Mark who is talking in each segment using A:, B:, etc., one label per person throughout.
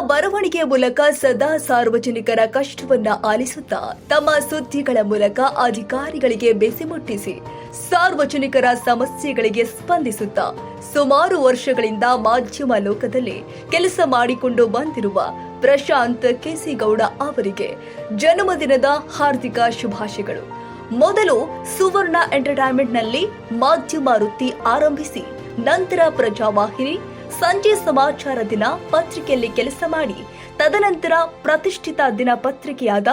A: ಬರವಣಿಗೆಯ ಮೂಲಕ ಸದಾ ಸಾರ್ವಜನಿಕರ ಕಷ್ಟವನ್ನ ಆಲಿಸುತ್ತಾ ತಮ್ಮ ಸುದ್ದಿಗಳ ಮೂಲಕ ಅಧಿಕಾರಿಗಳಿಗೆ ಬೆಸಿ ಮುಟ್ಟಿಸಿ ಸಾರ್ವಜನಿಕರ ಸಮಸ್ಯೆಗಳಿಗೆ ಸ್ಪಂದಿಸುತ್ತಾ ಸುಮಾರು ವರ್ಷಗಳಿಂದ ಮಾಧ್ಯಮ ಲೋಕದಲ್ಲಿ ಕೆಲಸ ಮಾಡಿಕೊಂಡು ಬಂದಿರುವ ಪ್ರಶಾಂತ್ ಕೆಸಿಗೌಡ ಅವರಿಗೆ ಜನ್ಮದಿನದ ಹಾರ್ದಿಕ ಶುಭಾಶಯಗಳು. ಮೊದಲು ಸುವರ್ಣ ಎಂಟರ್ಟೈನ್ಮೆಂಟ್ನಲ್ಲಿ ಮಾಧ್ಯಮ ವೃತ್ತಿ ಆರಂಭಿಸಿ ನಂತರ ಪ್ರಜಾವಾಹಿನಿ ಸಂಜೆ ಸಮಾಚಾರ ದಿನ ಪತ್ರಿಕೆಯಲ್ಲಿ ಕೆಲಸ ಮಾಡಿ. ತದನಂತರ ಪ್ರತಿಷ್ಠಿತ ದಿನಪತ್ರಿಕೆಯಾದ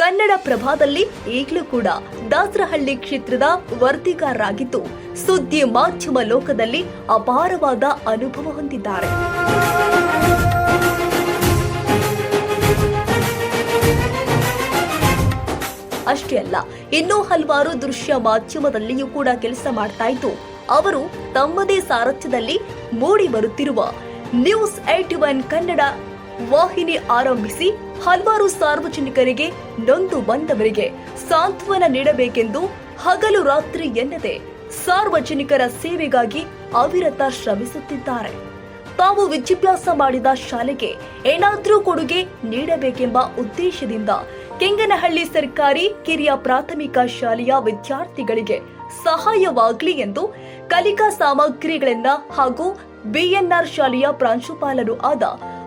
A: ಕನ್ನಡ ಪ್ರಭಾದಲ್ಲಿ ಈಗಲೂ ಕೂಡ ದಾಸರಹಳ್ಳಿ ಕ್ಷೇತ್ರದ ವರದಿಗಾರರಾಗಿದ್ದು ಸುದ್ದಿ ಮಾಧ್ಯಮ ಲೋಕದಲ್ಲಿ ಅಪಾರವಾದ ಅನುಭವ ಹೊಂದಿದ್ದಾರೆ. ಅಷ್ಟೇ ಅಲ್ಲ, ಇನ್ನೂ ಹಲವಾರು ದೃಶ್ಯ ಮಾಧ್ಯಮದಲ್ಲಿಯೂ ಕೂಡ ಕೆಲಸ ಮಾಡ್ತಾ ಇದ್ದು ಅವರು ತಮ್ಮದೇ ಸಾರಥ್ಯದಲ್ಲಿ ಮೂಡಿ ಬರುತ್ತಿರುವ ನ್ಯೂಸ್ ಏಟಿ ಒನ್ ಕನ್ನಡ ವಾಹಿನಿ ಆರಂಭಿಸಿ ಹಲವಾರು ಸಾರ್ವಜನಿಕರಿಗೆ ನೊಂದು ಬಂದವರಿಗೆ ಸಾಂತ್ವನ ನೀಡಬೇಕೆಂದು ಹಗಲು ರಾತ್ರಿ ಎನ್ನದೆ ಸಾರ್ವಜನಿಕರ ಸೇವೆಗಾಗಿ ಅವಿರತ ಶ್ರಮಿಸುತ್ತಿದ್ದಾರೆ. ತಾವು ವಿದ್ಯಾಭ್ಯಾಸ ಮಾಡಿದ ಶಾಲೆಗೆ ಏನಾದ್ರೂ ಕೊಡುಗೆ ನೀಡಬೇಕೆಂಬ ಉದ್ದೇಶದಿಂದ ಕೆಂಗನಹಳ್ಳಿ ಸರ್ಕಾರಿ ಕಿರಿಯ ಪ್ರಾಥಮಿಕ ಶಾಲೆಯ ವಿದ್ಯಾರ್ಥಿಗಳಿಗೆ ಸಹಾಯವಾಗಲಿ ಎಂದು ಕಲಿಕಾ ಸಾಮಗ್ರಿಗಳನ್ನ ಹಾಗೂ ಬಿಎನ್ಆರ್ ಶಾಲೆಯ ಪ್ರಾಂಶುಪಾಲರು ಆದ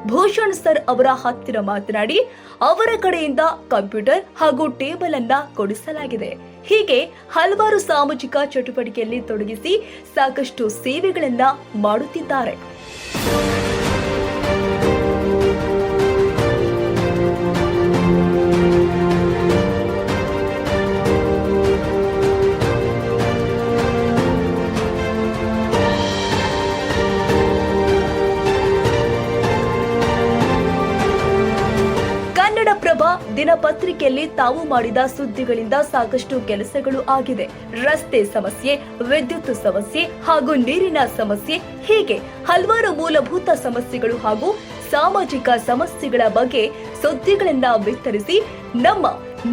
A: ಭೂಷಣ್ ಸರ್ ಅವರ ಹತ್ತಿರ ಮಾತನಾಡಿ, ಅವರ ಕಡೆಯಿಂದ ಕಂಪ್ಯೂಟರ್ ಹಾಗೂ ಟೇಬಲ್ ಅನ್ನ ಕೊಡಿಸಲಾಗಿದೆ. ಹೀಗೆ ಹಲವಾರು ಸಾಮಾಜಿಕ ಚಟುವಟಿಕೆಯಲ್ಲಿ ತೊಡಗಿಸಿ ಸಾಕಷ್ಟು ಸೇವೆಗಳನ್ನ ಮಾಡುತ್ತಿದ್ದಾರೆ. ಕನ್ನಡಪ್ರಭ ದಿನಪತ್ರಿಕೆಯಲ್ಲಿ ತಾವು ಮಾಡಿದ ಸುದ್ದಿಗಳಿಂದ ಸಾಕಷ್ಟು ಕೆಲಸಗಳು ಆಗಿದೆ. ರಸ್ತೆ ಸಮಸ್ಯೆ, ವಿದ್ಯುತ್ ಸಮಸ್ಯೆ ಹಾಗೂ ನೀರಿನ ಸಮಸ್ಯೆ, ಹೀಗೆ ಹಲವಾರು ಮೂಲಭೂತ ಸಮಸ್ಯೆಗಳು ಹಾಗೂ ಸಾಮಾಜಿಕ ಸಮಸ್ಯೆಗಳ ಬಗ್ಗೆ ಸುದ್ದಿಗಳನ್ನ ವಿಸ್ತರಿಸಿ ನಮ್ಮ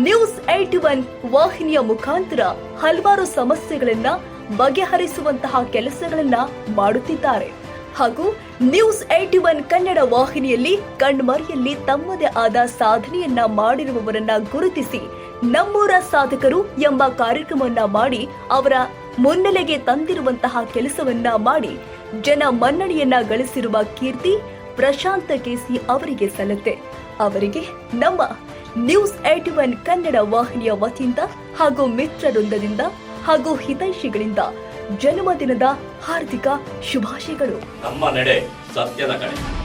A: ನ್ಯೂಸ್ ಏಟಿ ಒನ್ ವಾಹಿನಿಯ ಮುಖಾಂತರ ಹಲವಾರು ಸಮಸ್ಯೆಗಳನ್ನ ಬಗೆಹರಿಸುವಂತಹ ಕೆಲಸಗಳನ್ನ ಮಾಡುತ್ತಿದ್ದಾರೆ. ಹಾಗೂ ನ್ಯೂಸ್ ಏಟಿ ಒನ್ ಕನ್ನಡ ವಾಹಿನಿಯಲ್ಲಿ ಕಣ್ಮರೆಯಲ್ಲಿ ತಮ್ಮದೇ ಆದ ಸಾಧನೆಯನ್ನ ಮಾಡಿರುವವರನ್ನ ಗುರುತಿಸಿ ನಮ್ಮೂರ ಸಾಧಕರು ಎಂಬ ಕಾರ್ಯಕ್ರಮವನ್ನ ಮಾಡಿ ಅವರ ಮುನ್ನೆಲೆಗೆ ತಂದಿರುವಂತಹ ಕೆಲಸವನ್ನ ಮಾಡಿ ಜನ ಮನ್ನಣೆಯನ್ನ ಗಳಿಸಿರುವ ಕೀರ್ತಿ ಪ್ರಶಾಂತ ಕೇಸಿ ಅವರಿಗೆ ಸಲ್ಲತೆ ಅವರಿಗೆ ನಮ್ಮ ನ್ಯೂಸ್ ಏಟಿ ಒನ್ ಕನ್ನಡ ವಾಹಿನಿಯ ವತಿಯಿಂದ ಹಾಗೂ ಮಿತ್ರ ವೃಂದದಿಂದ ಹಾಗೂ ಹಿತೈಷಿಗಳಿಂದ ಜನ್ಮದಿನದ ಹಾರ್ದಿಕ ಶುಭಾಶಯಗಳು.
B: ನಮ್ಮ ನಡೆ ಸತ್ಯದ ಕಡೆ.